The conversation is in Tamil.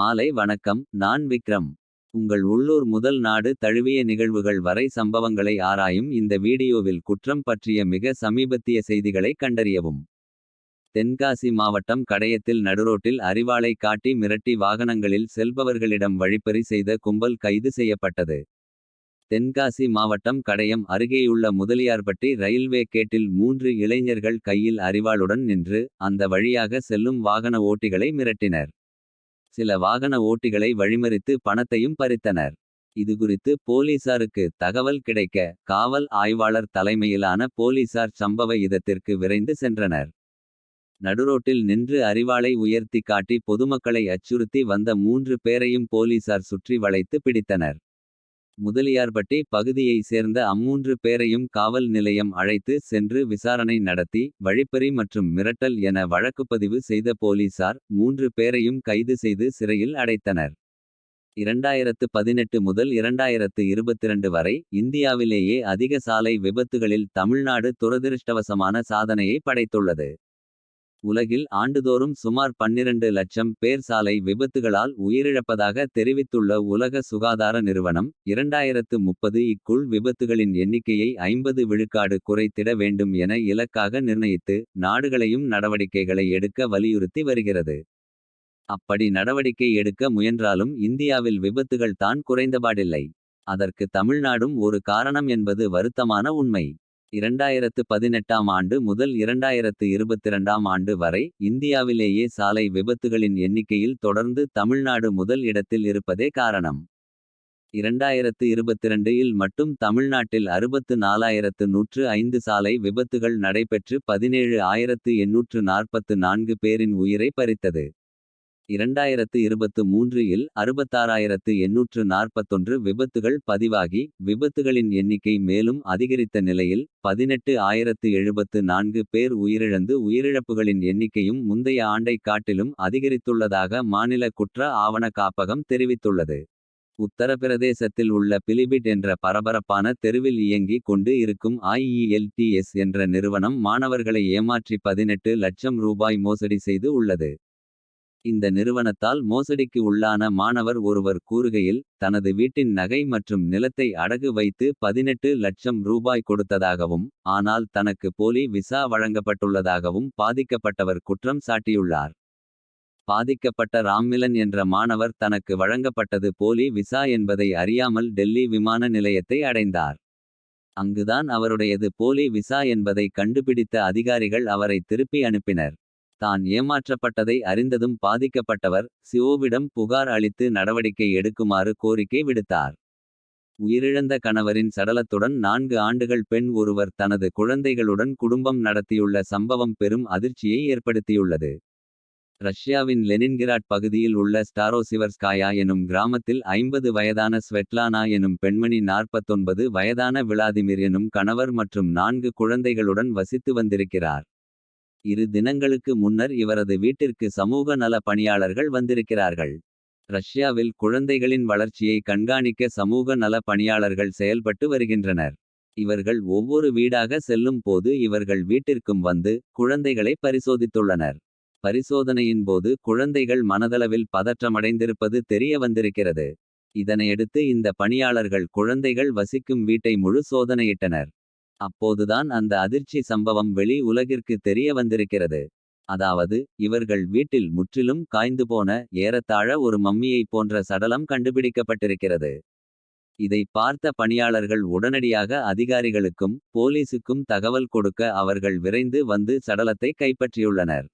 மாலை வணக்கம் நான் விக்ரம். உங்கள் உள்ளூர் முதல் நாடு தழுவிய நிகழ்வுகள் வரை சம்பவங்களை ஆராயும் இந்த வீடியோவில் குற்றம் பற்றிய மிக சமீபத்திய செய்திகளை கண்டறியவும். தென்காசி மாவட்டம் கடையத்தில் நடுரோட்டில் அறிவாளை காட்டி மிரட்டி வாகனங்களில் செல்பவர்களிடம் வழிப்பறி செய்த கும்பல் கைது செய்யப்பட்டது. தென்காசி மாவட்டம் கடையம் அருகேயுள்ள முதலியார்பட்டி ரயில்வே கேட்டில் மூன்று இளைஞர்கள் கையில் அறிவாளுடன் நின்று. அந்த வழியாக செல்லும் வாகன ஓட்டிகளை மிரட்டினர். சில வாகன ஓட்டிகளை வழிமறித்து பணத்தையும் பறித்தனர். இதுகுறித்து போலீசாருக்கு தகவல் கிடைக்க. காவல் ஆய்வாளர் தலைமையிலான போலீசார் சம்பவ இதத்திற்கு விரைந்து சென்றனர். நடுரோட்டில் நின்று அறிவாளை உயர்த்தி காட்டி பொதுமக்களை அச்சுறுத்தி வந்த மூன்று பேரையும் போலீசார் சுற்றி வளைத்து பிடித்தனர். முதலியார்பட்டி பகுதியை சேர்ந்த அம்மூன்று பேரையும் காவல் நிலையம் அழைத்து சென்று விசாரணை நடத்தி. வழிப்பறி மற்றும் மிரட்டல் என வழக்குப்பதிவு செய்த போலீசார். மூன்று பேரையும் கைது செய்து சிறையில் அடைத்தனர். 2018 முதல் 2022 வரை இந்தியாவிலேயே அதிக சாலை விபத்துகளில் தமிழ்நாடு துரதிருஷ்டவசமான சாதனையை படைத்துள்ளது. உலகில் ஆண்டுதோறும் சுமார் 12 லட்சம் பேர் சாலை விபத்துகளால் உயிரிழப்பதாக தெரிவித்துள்ள உலக சுகாதார நிறுவனம். 2030 இக்குள் விபத்துகளின் எண்ணிக்கையை 50 விழுக்காடு குறைத்திட வேண்டும் என இலக்காக நிர்ணயித்து. நாடுகளையும் நடவடிக்கைகளை எடுக்க வலியுறுத்தி வருகிறது. அப்படி நடவடிக்கை எடுக்க முயன்றாலும் இந்தியாவில் விபத்துகள் தான் குறைந்தபாடில்லை. அதற்கு தமிழ்நாடும் ஒரு காரணம் என்பது வருத்தமான உண்மை. இரண்டாயிரத்து பதினெட்டாம் ஆண்டு முதல் இரண்டாயிரத்து இருபத்திரண்டாம் ஆண்டு வரை இந்தியாவிலேயே சாலை விபத்துகளின் எண்ணிக்கையில் தொடர்ந்து தமிழ்நாடு முதல் இடத்தில் இருப்பதே காரணம். இரண்டாயிரத்து இருபத்திரண்டில் மட்டும் தமிழ்நாட்டில் அறுபத்து நாலாயிரத்து நூற்று ஐந்து சாலை விபத்துகள் நடைபெற்று பதினேழு ஆயிரத்து எண்ணூற்று நாற்பத்து நான்கு பேரின் உயிரை பறித்தது. 2023 இல் 66841 விபத்துகள் பதிவாகி. விபத்துகளின் எண்ணிக்கை மேலும் அதிகரித்த நிலையில். 18074 பேர் உயிரிழந்து உயிரிழப்புகளின் எண்ணிக்கையும். முந்தைய ஆண்டைக் காட்டிலும் அதிகரித்துள்ளதாக மாநில குற்ற ஆவண காப்பகம் தெரிவித்துள்ளது. உத்தரப்பிரதேசத்தில் உள்ள பிலிபிட் என்ற பரபரப்பான தெருவில் இயங்கிக் கொண்டு இருக்கும் ஐஇஎல்டிஎஸ் என்ற நிறுவனம் மாணவர்களை ஏமாற்றி 18 லட்சம் ரூபாய் மோசடி செய்து உள்ளது. இந்த நிறுவனத்தால் மோசடிக்கு உள்ளான மாணவர் ஒருவர் கூறுகையில். தனது வீட்டின் நகை மற்றும் நிலத்தை அடகு வைத்து 18 லட்சம் ரூபாய் கொடுத்ததாகவும். ஆனால் தனக்கு போலி விசா வழங்கப்பட்டுள்ளதாகவும் பாதிக்கப்பட்டவர் குற்றம் சாட்டியுள்ளார். பாதிக்கப்பட்ட ராம்மிலன் என்ற மாணவர் தனக்கு வழங்கப்பட்டது போலி விசா என்பதை அறியாமல் டெல்லி விமான நிலையத்தை அடைந்தார். அங்குதான் அவருடையது போலி விசா என்பதை கண்டுபிடித்த அதிகாரிகள் அவரை திருப்பி அனுப்பினர். தான் ஏமாற்றப்பட்டதை அறிந்ததும் பாதிக்கப்பட்டவர். சிவோவிடம் புகார் அளித்து நடவடிக்கை எடுக்குமாறு கோரிக்கை விடுத்தார். உயிரிழந்த கணவரின் சடலத்துடன் நான்கு ஆண்டுகள் பெண் ஒருவர் தனது குழந்தைகளுடன் குடும்பம் நடத்தியுள்ள சம்பவம் பெரும் அதிர்ச்சியை ஏற்படுத்தியுள்ளது. ரஷ்யாவின் லெனின்கிராட் பகுதியில் உள்ள ஸ்டாரோசிவர்ஸ்காயா எனும் கிராமத்தில் 50 வயதான ஸ்வெட்லானா எனும் பெண்மணி 49 வயதான விளாதிமிர் எனும் கணவர் மற்றும் நான்கு குழந்தைகளுடன் வசித்து வந்திருக்கிறார். இரு தினங்களுக்கு முன்னர் இவரது வீட்டிற்கு சமூக நல பணியாளர்கள் வந்திருக்கிறார்கள். ரஷ்யாவில் குழந்தைகளின் வளர்ச்சியை கண்காணிக்க சமூக நல பணியாளர்கள் செயல்பட்டு வருகின்றனர். இவர்கள் ஒவ்வொரு வீடாக செல்லும் போது இவர்கள் வீட்டிற்கும் வந்து. குழந்தைகளை பரிசோதித்துள்ளனர். பரிசோதனையின் போது குழந்தைகள் மனதளவில் பதற்றமடைந்திருப்பது தெரிய வந்திருக்கிறது. இதனையடுத்து இந்த பணியாளர்கள் குழந்தைகள் வசிக்கும் வீட்டை முழு சோதனையிட்டனர். அப்போதுதான் அந்த அதிர்ச்சி சம்பவம் வெளி உலகிற்கு தெரிய வந்திருக்கிறது. அதாவது இவர்கள் வீட்டில் முற்றிலும் காய்ந்து போன ஏறத்தாழ ஒரு மம்மியைப் போன்ற சடலம் கண்டுபிடிக்கப்பட்டிருக்கிறது. இதை பார்த்த பணியாளர்கள் உடனடியாக அதிகாரிகளுக்கும். போலீசுக்கும் தகவல் கொடுக்க அவர்கள் விரைந்து வந்து சடலத்தை கைப்பற்றியுள்ளனர்.